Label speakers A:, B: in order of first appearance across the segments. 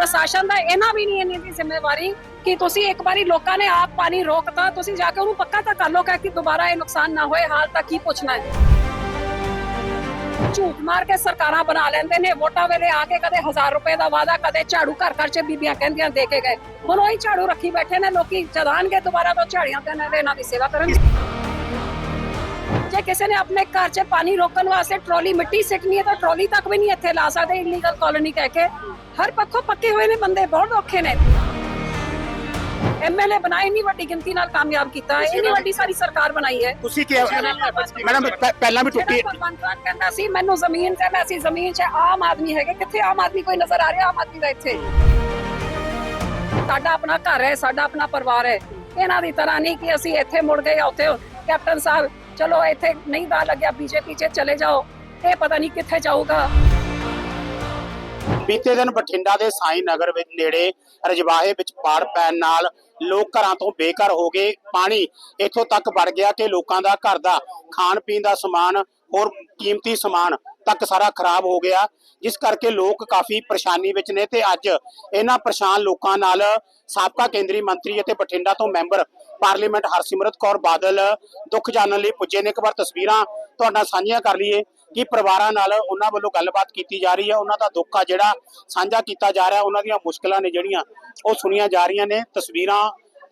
A: ਪ੍ਰਸ਼ਾਸਨ ਦਾ ਇਹਨਾਂ ਵੀ ਨਹੀਂ ਇੰਨੀ ਦੀ ਜ਼ਿੰਮੇਵਾਰੀ ਕਿ ਤੁਸੀਂ ਇੱਕ ਵਾਰੀ ਲੋਕਾਂ ਨੇ ਆਪ ਪਾਣੀ ਰੋਕਤਾ, ਤੁਸੀਂ ਜਾ ਕੇ ਉਹਨੂੰ ਪੱਕਾ ਤਾਂ ਕਰ ਲਓ ਕਿ ਦੁਬਾਰਾ ਇਹ ਨੁਕਸਾਨ ਨਾ ਹੋਏ, ਹਾਲ ਤੱਕ ਕੀ ਪੁੱਛਣਾ ਹੈ। ਝੂਠ ਮਾਰ ਕੇ ਸਰਕਾਰਾਂ ਬਣਾ ਲੈਂਦੇ ਨੇ, ਵੋਟਾਂ ਵੇਲੇ ਆ ਕੇ ਕਦੇ 1000 ਰੁਪਏ ਦਾ ਵਾਅਦਾ, ਕਦੇ ਝਾੜੂ ਘਰ ਘਰ ਚ ਬੀਬੀਆਂ ਕਹਿੰਦੀਆਂ ਦੇ ਕੇ ਗਏ। ਹੁਣ ਉਹੀ ਝਾੜੂ ਰੱਖੀ ਬੈਠੇ ਨੇ, ਲੋਕੀ ਚਦਾਨਗੇ ਦੁਬਾਰਾ ਤੋਂ ਝਾੜੀਆਂ ਤੇ ਇਹਨਾਂ ਦੀ ਸੇਵਾ ਕਰਨਗੇ। ਜੇ ਕਿਸੇ ਨੇ ਆਪਣੇ ਘਰ 'ਚ ਪਾਣੀ ਰੋਕਣ ਵਾਸਤੇ ਟਰਾਲੀ ਮਿੱਟੀ ਸਿੱਟਣੀ ਹੈ ਤਾਂ ਟਰਾਲੀ ਤੱਕ ਵੀ ਨਹੀਂ ਇੱਥੇ ਲਾ ਸਕਦੇ ਇਲੀਗਲ ਕਾਲੋਨੀ ਕਹਿ ਕੇ। ਹਰ ਪੱਖੋਂ ਪੱਕੇ ਹੋਏ ਨੇ ਬੰਦੇ ਬਹੁਤ ਔਖੇ ਨੇ। ਐਮਐਲਏ ਬਣਾਈ ਨਹੀਂ ਵੱਡੀ ਗਿਣਤੀ ਨਾਲ ਕਾਮਯਾਬ ਕੀਤਾ ਇੰਨੀ ਵੱਡੀ ਸਾਰੀ ਸਰਕਾਰ ਬਣਾਈ ਹੈ।
B: ਤੁਸੀਂ ਕੀ ਮੈਡਮ ਪਹਿਲਾਂ ਵੀ ਟੁੱਟੀ
A: ਕਹਿੰਦਾ ਸੀ ਮੈਨੂੰ ਜ਼ਮੀਨ ਤੇ ਮੈਂ ਸੀ ਜ਼ਮੀਨ 'ਚ ਆਮ ਆਦਮੀ ਹੈਗੇ ਕਿੱਥੇ ਆਮ ਆਦਮੀ ਕੋਈ ਨਜ਼ਰ ਆ ਰਿਹਾ ਆਮ ਆਦਮੀ ਦਾ ਇੱਥੇ? ਸਾਡਾ ਆਪਣਾ ਘਰ ਹੈ ਸਾਡਾ ਆਪਣਾ ਪਰਿਵਾਰ ਹੈ। ਇਹਨਾਂ ਦੀ ਤਰ੍ਹਾਂ ਨਹੀਂ ਕਿ ਅਸੀਂ ਇੱਥੇ ਮੁੜ ਗਏ ਉੱਥੇ ਕੈਪਟਨ ਸਾਹਿਬ ਚਲੋ ਇੱਥੇ ਨਹੀਂ ਦਾ ਲੱਗਿਆ, ਬੀਜੇਪੀ 'ਚ ਚਲੇ ਜਾਓ, ਇਹ ਪਤਾ ਨਹੀਂ ਕਿੱਥੇ ਜਾਊਗਾ।
B: ਬੀਤੇ ਦਿਨ ਬਠਿੰਡਾ ਦੇ ਸਾਈ ਨਗਰ ਵਿੱਚ ਨੇੜੇ ਰਜਵਾਹੇ ਵਿੱਚ ਪਾੜ ਪੈਣ ਨਾਲ ਲੋਕ ਘਰਾਂ ਤੋਂ ਬੇਘਰ ਹੋ ਗਏ। ਪਾਣੀ ਇੱਥੋਂ ਤੱਕ ਵੜ ਗਿਆ ਕਿ ਲੋਕਾਂ ਦਾ ਘਰ ਦਾ ਖਾਣ ਪੀਣ ਦਾ ਸਮਾਨ ਹੋਰ ਕੀਮਤੀ ਸਮਾਨ ਤੱਕ ਸਾਰਾ ਖਰਾਬ ਹੋ ਗਿਆ। ਜਿਸ ਕਰਕੇ ਲੋਕ ਕਾਫੀ ਪਰੇਸ਼ਾਨੀ ਵਿੱਚ ਨੇ ਤੇ ਅੱਜ ਇਹਨਾਂ ਪਰੇਸ਼ਾਨ ਲੋਕਾਂ ਨਾਲ ਸਾਬਕਾ ਕੇਂਦਰੀ ਮੰਤਰੀ ਅਤੇ ਬਠਿੰਡਾ ਤੋਂ ਮੈਂਬਰ ਪਾਰਲੀਮੈਂਟ ਹਰਸਿਮਰਤ ਕੌਰ ਬਾਦਲ ਦੁੱਖ ਜਾਣਨ ਲਈ ਪੁੱਜੇ ਨੇ। ਇੱਕ ਵਾਰ ਤਸਵੀਰਾਂ ਤੁਹਾਡਾ ਸਾਂਝੀਆਂ ਕਰ ਲਈਏ ਕਿ ਪਰਿਵਾਰਾਂ ਨਾਲ ਉਹਨਾਂ ਵੱਲੋਂ ਗੱਲਬਾਤ ਕੀਤੀ ਜਾ ਰਹੀ ਹੈ। ਉਹਨਾਂ ਦਾ ਦੁੱਖ ਆ ਜਿਹੜਾ ਸਾਂਝਾ ਕੀਤਾ ਜਾ ਰਿਹਾ, ਉਹਨਾਂ ਦੀਆਂ ਮੁਸ਼ਕਲਾਂ ਨੇ ਜਿਹੜੀਆਂ ਉਹ ਸੁਣੀਆਂ ਜਾ ਰਹੀਆਂ ਨੇ। ਤਸਵੀਰਾਂ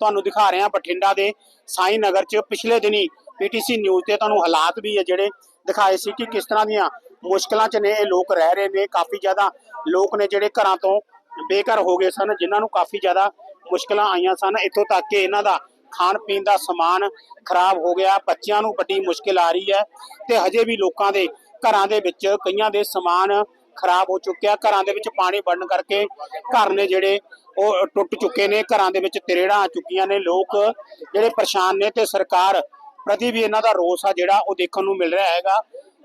B: ਤੁਹਾਨੂੰ ਦਿਖਾ ਰਹੇ ਹਾਂ ਬਠਿੰਡਾ ਦੇ ਸਾਈ ਨਗਰ 'ਚ। ਪਿਛਲੇ ਦਿਨੀ ਪੀਟੀਸੀ ਨਿਊਜ਼ ਤੇ ਤੁਹਾਨੂੰ ਹਾਲਾਤ ਵੀ ਹੈ ਜਿਹੜੇ ਦਿਖਾਏ ਸੀ ਕਿ ਕਿਸ ਤਰ੍ਹਾਂ ਦੀਆਂ ਮੁਸ਼ਕਲਾਂ 'ਚ ਨੇ, ਇਹ ਲੋਕ ਰਹਿ ਰਹੇ ਨੇ। ਕਾਫੀ ਜ਼ਿਆਦਾ ਲੋਕ ਨੇ ਜਿਹੜੇ ਘਰਾਂ ਤੋਂ ਬੇਘਰ ਹੋ ਗਏ ਸਨ, ਜਿਨ੍ਹਾਂ ਨੂੰ ਕਾਫੀ ਜ਼ਿਆਦਾ ਮੁਸ਼ਕਲਾਂ ਆਈਆਂ ਸਨ। ਇੱਥੋਂ ਤੱਕ ਕਿ ਇਹਨਾਂ ਦਾ ਖਾਣ ਪੀਣ ਦਾ ਸਮਾਨ ਖਰਾਬ ਹੋ ਗਿਆ, ਬੱਚਿਆਂ ਨੂੰ ਵੱਡੀ ਮੁਸ਼ਕਲ ਆ ਰਹੀ ਹੈ ਤੇ ਹਜੇ ਵੀ ਲੋਕਾਂ ਦੇ ਘਰਾਂ ਦੇ ਵਿੱਚ ਕਈਆਂ ਦੇ ਸਮਾਨ ਖਰਾਬ ਹੋ ਚੁੱਕਿਆ। ਘਰਾਂ ਦੇ ਵਿੱਚ ਪਾਣੀ ਵੜਨ ਕਰਕੇ ਘਰ ਨੇ ਜਿਹੜੇ ਉਹ ਟੁੱਟ ਚੁੱਕੇ ਨੇ, ਘਰਾਂ ਦੇ ਵਿੱਚ ਤਰੇੜਾਂ ਆ ਚੁੱਕੀਆਂ ਨੇ। ਲੋਕ ਜਿਹੜੇ ਪਰੇਸ਼ਾਨ ਨੇ ਤੇ ਸਰਕਾਰ ਪ੍ਰਤੀ ਵੀ ਇਹਨਾਂ ਦਾ ਰੋਸ ਆ ਜਿਹੜਾ ਉਹ ਦੇਖਣ ਨੂੰ ਮਿਲ ਰਿਹਾ ਹੈਗਾ।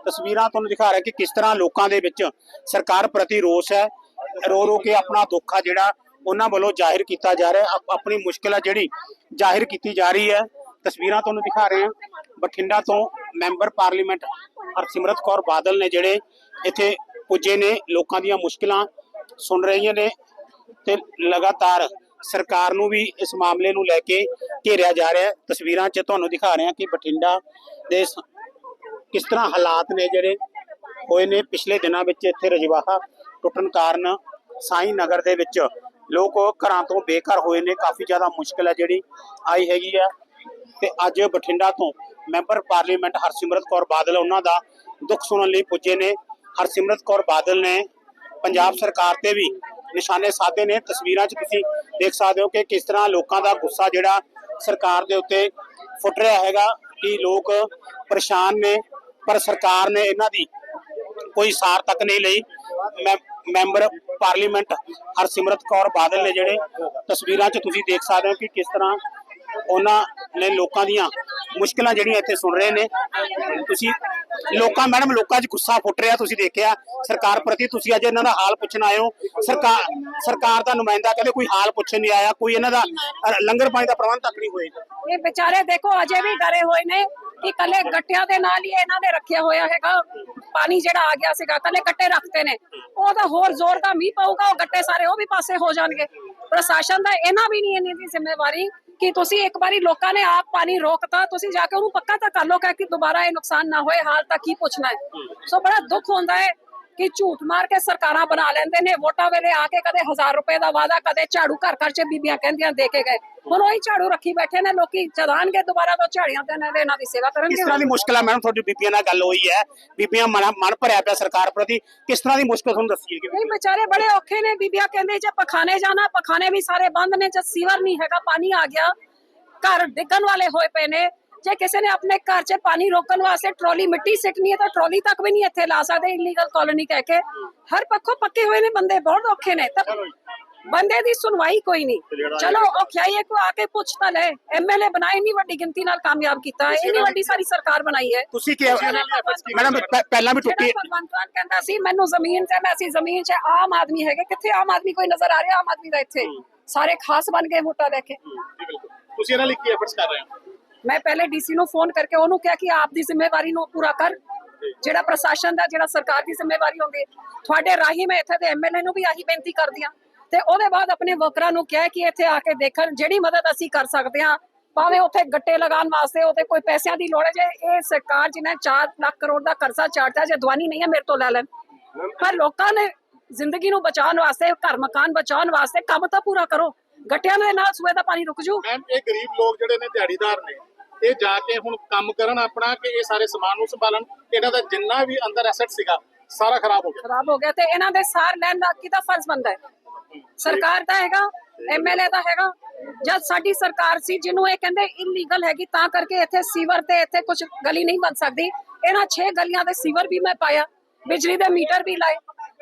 B: ਤਸਵੀਰਾਂ ਤੁਹਾਨੂੰ ਦਿਖਾ ਰਿਹਾ ਕਿ ਕਿਸ ਤਰ੍ਹਾਂ ਲੋਕਾਂ ਦੇ ਵਿੱਚ ਸਰਕਾਰ ਪ੍ਰਤੀ ਰੋਸ ਹੈ। ਰੋ ਰੋ ਕੇ ਆਪਣਾ ਦੁੱਖ ਆ ਜਿਹੜਾ ਉਹਨਾਂ ਵੱਲੋਂ ਜ਼ਾਹਿਰ ਕੀਤਾ ਜਾ ਰਿਹਾ ਆਪਣੀ ਮੁਸ਼ਕਿਲ ਆ ਜਿਹੜੀ ਜ਼ਾਹਿਰ ਕੀਤੀ ਜਾ ਰਹੀ ਹੈ, ਤਸਵੀਰਾਂ ਤੁਹਾਨੂੰ ਦਿਖਾ ਰਹੇ ਹਾਂ। ਬਠਿੰਡਾ ਤੋਂ ਮੈਂਬਰ ਪਾਰਲੀਮੈਂਟ ਹਰਸਿਮਰਤ ਕੌਰ ਬਾਦਲ ਨੇ ਜਿਹੜੇ ਇੱਥੇ ਪੁੱਜੇ ਨੇ, ਲੋਕਾਂ ਦੀਆਂ ਮੁਸ਼ਕਿਲਾਂ ਸੁਣ ਰਹੀਆਂ ਨੇ ਤੇ ਲਗਾਤਾਰ ਸਰਕਾਰ ਨੂੰ ਵੀ ਇਸ ਮਾਮਲੇ ਨੂੰ ਲੈ ਕੇ ਘੇਰਿਆ ਜਾ ਰਿਹਾ ਹੈ। ਤਸਵੀਰਾਂ 'ਚ ਤੁਹਾਨੂੰ ਦਿਖਾ ਰਹੇ ਹਾਂ ਕਿ ਬਠਿੰਡਾ ਦੇ ਕਿਸ ਤਰ੍ਹਾਂ ਹਾਲਾਤ ਨੇ ਜਿਹੜੇ ਹੋਏ ਨੇ। ਪਿਛਲੇ ਦਿਨਾਂ ਵਿੱਚ ਇੱਥੇ ਰਜਵਾਹਾ ਟੁੱਟਣ ਕਾਰਨ ਸਾਈ ਨਗਰ ਦੇ ਵਿੱਚ ਲੋਕ ਘਰਾਂ ਤੋਂ ਬੇਘਰ ਹੋਏ ਨੇ, ਕਾਫੀ ਜ਼ਿਆਦਾ ਮੁਸ਼ਕਲ ਹੈ ਜਿਹੜੀ ਆਈ ਹੈਗੀ ਆ ਤੇ ਅੱਜ ਬਠਿੰਡਾ ਤੋਂ ਮੈਂਬਰ ਪਾਰਲੀਮੈਂਟ ਹਰਸਿਮਰਤ ਕੌਰ ਬਾਦਲ ਉਹਨਾਂ ਦਾ ਦੁੱਖ ਸੁਣਨ ਲਈ ਪੁੱਜੇ ਨੇ। ਹਰਸਿਮਰਤ ਕੌਰ ਬਾਦਲ ਨੇ ਪੰਜਾਬ ਸਰਕਾਰ ਤੇ ਵੀ ਨਿਸ਼ਾਨੇ ਸਾਧੇ ਨੇ। ਤਸਵੀਰਾਂ 'ਚ ਤੁਸੀਂ ਦੇਖ ਸਕਦੇ ਹੋ ਕਿ ਕਿਸ ਤਰ੍ਹਾਂ ਲੋਕਾਂ ਦਾ ਗੁੱਸਾ ਜਿਹੜਾ ਸਰਕਾਰ ਦੇ ਉੱਤੇ ਫੁੱਟ ਰਿਹਾ ਹੈਗਾ ਕਿ ਲੋਕ ਪਰੇਸ਼ਾਨ ਨੇ, ਪਰ ਸਰਕਾਰ ਨੇ ਇਹਨਾਂ ਦੀ ਕੋਈ ਸਾਰ ਤੱਕ ਨਹੀਂ ਲਈ। ਮੈਂ ਮੈਂਬਰ ਪਾਰਲੀਮੈਂਟ ਹਰਸਿਮਰਤ ਕੌਰ ਬਾਦਲ ਨੇ ਜਿਹੜੇ ਤਸਵੀਰਾਂ 'ਚ ਤੁਸੀਂ ਦੇਖ ਸਕਦੇ ਹੋ ਕਿ ਕਿਸ ਤਰ੍ਹਾਂ ਉਹਨਾਂ ਨੇ ਲੋਕਾਂ ਦੀਆਂ ਮੁਸ਼ਕਲਾਂ ਜਿਹੜੀਆਂ ਇੱਥੇ ਸੁਣ ਰਹੇ ਨੇ। ਤੁਸੀਂ ਲੋਕਾਂ, ਮੈਡਮ, ਲੋਕਾਂ 'ਚ ਗੁੱਸਾ ਫੁੱਟ ਰਿਹਾ ਤੁਸੀਂ ਦੇਖਿਆ। ਸਰਕਾਰ ਪ੍ਰਤੀ ਤੁਸੀਂ ਅੱਜ ਇਹਨਾਂ ਦਾ ਹਾਲ ਪੁੱਛਣ ਆਏ ਹੋ। ਸਰਕਾਰ ਸਰਕਾਰ ਦਾ ਨੁਮਾਇੰਦਾ ਕਹਿੰਦੇ ਕੋਈ ਹਾਲ ਪੁੱਛਣ ਨਹੀਂ ਆਇਆ, ਕੋਈ ਇਹਨਾਂ ਦਾ ਲੰਗਰ ਪਾਣੀ ਦਾ ਪ੍ਰਬੰਧ ਤੱਕ ਨਹੀਂ ਹੋਏਗਾ।
A: ਇਹ ਵਿਚਾਰੇ ਦੇਖੋ, ਅਜੇ ਵੀ ਡਰੇ ਹੋਏ ਨੇ। ਕਿ ਕੱਲੇ ਗੱਟਿਆਂ ਦੇ ਨਾਲ ਹੀ ਇਹਨਾਂ ਨੇ ਰੱਖਿਆ ਹੋਇਆ ਹੈਗਾ। ਪਾਣੀ ਜਿਹੜਾ ਆ ਗਿਆ ਸੀਗਾ, ਕੱਲੇ ਗੱਟੇ ਰੱਖਦੇ ਨੇ। ਉਹ ਤਾਂ ਹੋਰ ਜ਼ੋਰ ਦਾ ਮੀਂਹ ਪਊਗਾ, ਉਹ ਗੱਟੇ ਸਾਰੇ ਉਹ ਵੀ ਪਾਸੇ ਹੋ ਜਾਣਗੇ। ਪ੍ਰਸ਼ਾਸਨ ਦਾ ਇਹਨਾਂ ਵੀ ਨਹੀਂ ਇੰਨੀ ਦੀ ਜ਼ਿੰਮੇਵਾਰੀ ਕਿ ਤੁਸੀਂ ਇੱਕ ਵਾਰੀ ਲੋਕਾਂ ਨੇ ਆਪ ਪਾਣੀ ਰੋਕਤਾ, ਤੁਸੀਂ ਜਾ ਕੇ ਉਹਨੂੰ ਪੱਕਾ ਤਾਂ ਕਰ ਲੋ ਕਿ ਦੁਬਾਰਾ ਇਹ ਨੁਕਸਾਨ ਨਾ ਹੋਏ, ਹਾਲ ਤੱਕ ਕੀ ਪੁੱਛਣਾ ਹੈ। ਸੋ ਬੜਾ ਦੁੱਖ ਹੁੰਦਾ ਹੈ ਕਿ ਝੂਠ ਮਾਰ ਕੇ ਸਰਕਾਰਾਂ ਬਣਾ ਲੈਂਦੇ ਨੇ, ਵੋਟਾਂ ਵੇਲੇ ਆ ਕੇ ਕਦੇ 1000 ਰੁਪਏ ਦਾ ਵਾਅਦਾ, ਕਦੇ ਝਾੜੂ ਘਰ ਘਰ ਚ ਬੀਬੀਆਂ ਕਹਿੰਦੀਆਂ ਦੇ ਕੇ ਗਏ। ਹੁਣ ਉਹੀ ਝਾੜੂ ਰੱਖੀ ਬੈਠੇ ਨੇ ਲੋਕੀ ਚਦਾਨਗੇ ਦੁਬਾਰਾ ਤੋਂ ਝਾੜੀਆਂ ਤੇ ਦੇ ਇਹਨਾਂ ਦੀ ਸੇਵਾ
B: ਕਿਸ
A: ਕਰਨਗੇ
B: ਤਰ੍ਹਾਂ ਦੀ ਮੁਸ਼ਕਲ ਹੈ ਮੈਡਮ ਤੁਹਾਡੀ ਬੀਬੀਆਂ ਨਾਲ ਗੱਲ ਹੋਈ ਹੈ? ਬੀਬੀਆਂ ਮਨ ਮਨ ਭਰਿਆ ਪਿਆ ਸਰਕਾਰ ਪ੍ਰਤੀ ਕਿਸ ਤਰ੍ਹਾਂ ਦੀ ਮੁਸ਼ਕਲ ਤੁਹਾਨੂੰ ਦੱਸੀ ਹੈ
A: ਨਹੀਂ ਵਿਚਾਰੇ ਬੜੇ ਔਖੇ ਨੇ ਬੀਬੀਆਂ ਕਹਿੰਦੇ ਜੇ ਪਖਾਨੇ ਜਾਣਾ ਪਖਾਨੇ ਵੀ ਸਾਰੇ ਬੰਦ ਨੇ ਜੇ ਸੀਵਰ ਨਹੀਂ ਹੈਗਾ ਪਾਣੀ ਆ ਗਿਆ ਘਰ ਡਿੱਗਣ ਵਾਲੇ ਹੋਏ ਪਏ ਨੇ ਜੇ ਕਿਸੇ ਨੇ ਆਪਣੇ ਘਰ 'ਚ ਪਾਣੀ ਰੋਕਣ ਵਾਸਤੇ ਟਰਾਲੀ ਮਿੱਟੀ ਸਿੱਟਣੀ ਹੈ ਤਾਂ ਟਰਾਲੀ ਤੱਕ ਵੀ ਨਹੀਂ ਇੱਥੇ ਲਾ ਸਕਦੇ ਇਲੀਗਲ ਕਾਲੋਨੀ ਕਹਿ ਕੇ। ਹਰ ਪੱਖੋਂ ਪੱਕੇ ਹੋਏ ਨੇ ਬੰਦੇ ਬਹੁਤ ਔਖੇ ਨੇ ਤਾਂ ਬੰਦੇ ਦੀ ਸੁਣਵਾਈ ਕੋਈ ਨਹੀਂ। ਚਲੋ ਔਖਿਆਈ ਕੋ ਆ ਕੇ ਪੁੱਛ ਤਾਂ ਲੈ ਐਮਐਲਏ ਬਣਾਈ ਨਹੀਂ ਵੱਡੀ ਗਿਣਤੀ ਨਾਲ ਕਾਮਯਾਬ ਕੀਤਾ। ਇੰਨੀ ਵੱਡੀ ਸਾਰੀ ਸਰਕਾਰ ਬਣਾਈ ਹੈ।
B: ਤੁਸੀਂ ਕੀ ਮੈਡਮ ਪਹਿਲਾਂ ਵੀ ਟੁੱਟੀ
A: ਜਿਹੜਾ ਭਗਵੰਤ ਮਾਨ ਕਹਿੰਦਾ ਸੀ ਮੈਨੂੰ ਜ਼ਮੀਨ ਤੇ ਮੈਂ ਸੀ ਜ਼ਮੀਨ 'ਚ ਆਮ ਆਦਮੀ ਹੈਗੇ। ਕਿੱਥੇ ਆਮ ਆਦਮੀ ਕੋਈ ਨਜ਼ਰ ਆ ਰਿਹਾ? ਆਮ ਆਦਮੀ ਦਾ ਇੱਥੇ। ਸਾਰੇ ਖਾਸ ਬਣ ਗਏ ਵੋਟਾਂ ਲੈ ਕੇ।
B: ਤੁਸੀਂ ਇਹਨਾਂ ਲਈ ਕੀ ਐਫਰਟਸ ਕਰ ਰਹੇ ਹੋ?
A: ਮੈਂ ਪਹਿਲੇ ਡੀਸੀ ਨੂੰ ਫੋਨ ਕਰਕੇ ਉਹਨੂੰ ਕਿਹਾ ਕਿ ਆਪ ਦੀ ਜ਼ਿੰਮੇਵਾਰੀ ਨੂੰ ਪੂਰਾ ਕਰ। ਜਿਹੜਾ ਪ੍ਰਸ਼ਾਸਨ ਦਾ ਜਿਹੜਾ ਸਰਕਾਰ ਦੀ ਜ਼ਿੰਮੇਵਾਰੀ ਹੁੰਦੀ ਤੁਹਾਡੇ ਰਾਹੀਂ ਮੈਂ ਇੱਥੇ ਦੇ ਐਮਐਲਏ ਨੂੰ ਵੀ ਆਹੀ ਬੇਨਤੀ ਕਰਦੀ ਹਾਂ। ਤੇ ਉਹਦੇ ਬਾਅਦ ਆਪਣੇ ਵਰਕਰਾਂ ਨੂੰ ਕਿਹਾ ਕਿ ਇੱਥੇ ਆ ਕੇ ਦੇਖਣ ਜਿਹੜੀ ਮਦਦ ਅਸੀਂ ਕਰ ਸਕਦੇ ਹਾਂ ਭਾਵੇਂ ਉੱਥੇ ਗੱਟੇ ਲਗਾਉਣ ਵਾਸਤੇ ਉੱਥੇ ਕੋਈ ਪੈਸਿਆਂ ਦੀ ਲੋੜ ਹੈ ਜੇ ਇਹ ਸਰਕਾਰ ਜਿਹਨੇ 4 ਲੱਖ ਕਰੋੜ ਦਾ ਕਰਜ਼ਾ ਚਾੜਤਾ ਜੇ ਦਵਾਨੀ ਨਹੀਂ ਹੈ ਮੇਰੇ ਤੋਂ ਲੈ ਲੈਣ। ਪਰ ਲੋਕਾਂ ਨੇ ਜ਼ਿੰਦਗੀ ਨੂੰ ਬਚਾਉਣ ਵਾਸਤੇ ਘਰ ਮਕਾਨ ਬਚਾਉਣ ਵਾਸਤੇ ਕੰਮ ਤਾਂ ਪੂਰਾ ਕਰੋ। ਗੱਟਿਆਂ ਦੇ ਨਾਲ ਸੂਏ ਦਾ ਪਾਣੀ ਰੁਕ ਜੂ।
C: ਮੈਮ ਇਹ ਗਰੀਬ ਲੋਕ ਜਿਹੜੇ ਨੇ ਦਿਹਾੜੀਦਾਰ ਨੇ ਇਹ ਜਾ ਕੇ ਹੁਣ ਕੰਮ ਕਰਨ ਆਪਣਾ ਕਿ ਇਹ ਸਾਰੇ ਸਮਾਨ ਨੂੰ ਸੰਭਾਲਣ ਇਹਨਾਂ ਦਾ ਜਿੰਨਾ ਵੀ ਅੰਦਰ ਐਸੈਟ ਸੀਗਾ ਸਾਰਾ ਖਰਾਬ ਹੋ ਗਿਆ।
A: ਖਰਾਬ ਹੋ ਗਿਆ ਤੇ ਇਹਨਾਂ ਦੇ ਸਾਰ ਲੈਣ ਦਾ ਕਿਹਦਾ ਫਰਜ਼ ਬੰਦਾ ਹੈ? ਸਰਕਾਰ ਦਾ ਹੈਗਾ ਐਮਐਲਏ ਦਾ ਹੈਗਾ। ਜਦ ਸਾਡੀ ਸਰਕਾਰ ਸੀ ਜਿਹਨੂੰ ਇਹ ਕਹਿੰਦੇ ਇਲੀਗਲ ਹੈਗੀ ਤਾਂ ਕਰਕੇ ਇੱਥੇ ਸੀਵਰ ਤੇ ਇੱਥੇ ਕੁਝ ਗਲੀ ਨਹੀਂ ਬਣ ਸਕਦੀ। ਇਹਨਾਂ 6 ਗਲੀਆਂ ਦੇ ਸੀਵਰ ਵੀ ਮੈਂ ਪਾਇਆ ਬਿਜਲੀ ਦੇ ਮੀਟਰ ਵੀ ਲਾਏ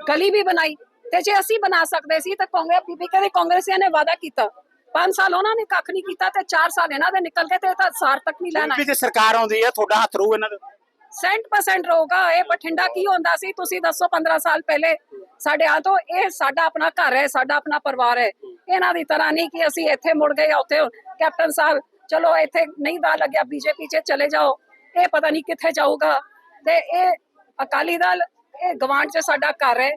A: ਗਲੀ ਵੀ ਬਣਾਈ। ਤੇ ਜੇ ਅਸੀਂ ਬਣਾ ਸਕਦੇ ਸੀ ਤਾਂ ਕਾਂਗਰਸ ਬੀਬੀ ਕਹਿੰਦੇ ਕਾਂਗਰਸੀਆਂ ਨੇ ਵਾਅਦਾ ਕੀਤਾ। 5 ਸਾਲ ਉਹਨਾਂ ਨੇ ਕੱਖ ਨਹੀਂ ਕੀਤਾ ਤੇ 4 ਸਾਲ ਇਹਨਾਂ ਦੇ ਨਿਕਲ ਗਏ ਤੇ ਤਾਂ ਸਾਰ ਤੱਕ ਨਹੀਂ ਲੈਣਾ।
B: ਜੇ ਸਰਕਾਰ ਆਉਂਦੀ ਹੈ ਤੁਹਾਡਾ ਹੱਥ ਰਹੂ ਇਹਨਾਂ ਦੇ?
A: ਸੈਂਟ ਪਰਸੈਂਟ ਰਹੂਗਾ ਇਹ ਬਠਿੰਡਾ ਕੀ ਹੁੰਦਾ ਸੀ? ਤੁਸੀਂ ਦੱਸੋ 15 ਸਾਲ ਪਹਿਲੇ ਸਾਡੇ ਆ ਤੋਂ ਇਹ ਸਾਡਾ ਆਪਣਾ ਘਰ ਹੈ, ਸਾਡਾ ਆਪਣਾ ਪਰਿਵਾਰ ਹੈ। ਇਹਨਾਂ ਦੀ ਤਰ੍ਹਾਂ ਨਹੀਂ ਕਿ ਅਸੀਂ ਇੱਥੇ ਮੁੜ ਗਏ ਉੱਥੇ ਕੈਪਟਨ ਸਾਹਿਬ, ਚਲੋ ਇੱਥੇ ਨਹੀਂ ਦਾ ਲੱਗਿਆ, ਬੀਜੇਪੀ 'ਚ ਚਲੇ ਜਾਓ। ਇਹ ਪਤਾ ਨਹੀਂ ਕਿੱਥੇ ਜਾਊਗਾ। ਤੇ ਇਹ ਅਕਾਲੀ ਦਲ, ਇਹ ਗਵਾਂਢ 'ਚ ਸਾਡਾ ਘਰ ਹੈ।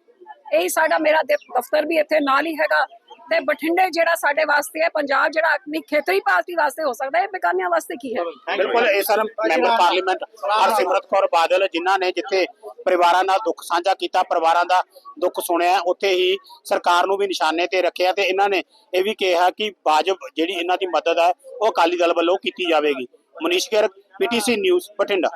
A: ਇਹੀ ਸਾਡਾ ਮੇਰਾ ਦਫ਼ਤਰ ਵੀ ਇੱਥੇ ਨਾਲ ਹੀ ਹੈਗਾ। ਤੇ ਬਠਿੰਡੇ ਜਿਹੜਾ ਸਾਡੇ ਵਾਸਤੇ ਹੈ ਪੰਜਾਬ ਜਿਹੜਾ ਆਪਣੀ ਖੇਤਰੀ ਪਾਰਟੀ ਵਾਸਤੇ ਹੋ ਸਕਦਾ ਹੈ ਬੇਗਾਨਿਆਂ ਵਾਸਤੇ ਕੀ ਹੈ?
B: ਬਿਲਕੁਲ ਇਹ sir member parliament Harsimrat Kaur Badal ਜਿਨ੍ਹਾਂ ਨੇ ਜਿੱਥੇ ਪਰਿਵਾਰਾਂ ਨਾਲ ਦੁੱਖ ਸਾਂਝਾ ਕੀਤਾ ਪਰਿਵਾਰਾਂ ਦਾ ਦੁੱਖ ਸੁਣਿਆ ਉੱਥੇ ਹੀ ਸਰਕਾਰ ਨੂੰ ਵੀ ਨਿਸ਼ਾਨੇ ਤੇ ਰੱਖਿਆ ਤੇ ਇਹਨਾਂ ਨੇ ਇਹ ਵੀ ਕਿਹਾ ਕਿ ਵਾਜਬ ਜਿਹੜੀ ਇਹਨਾਂ ਦੀ ਮਦਦ ਹੈ ਉਹ ਅਕਾਲੀ ਦਲ ਵੱਲੋਂ ਕੀਤੀ ਜਾਵੇਗੀ। ਮਨੀਸ਼ ਗਿਰ ਪੀਟੀਸੀ ਨਿਊਜ਼ ਬਠਿੰਡਾ।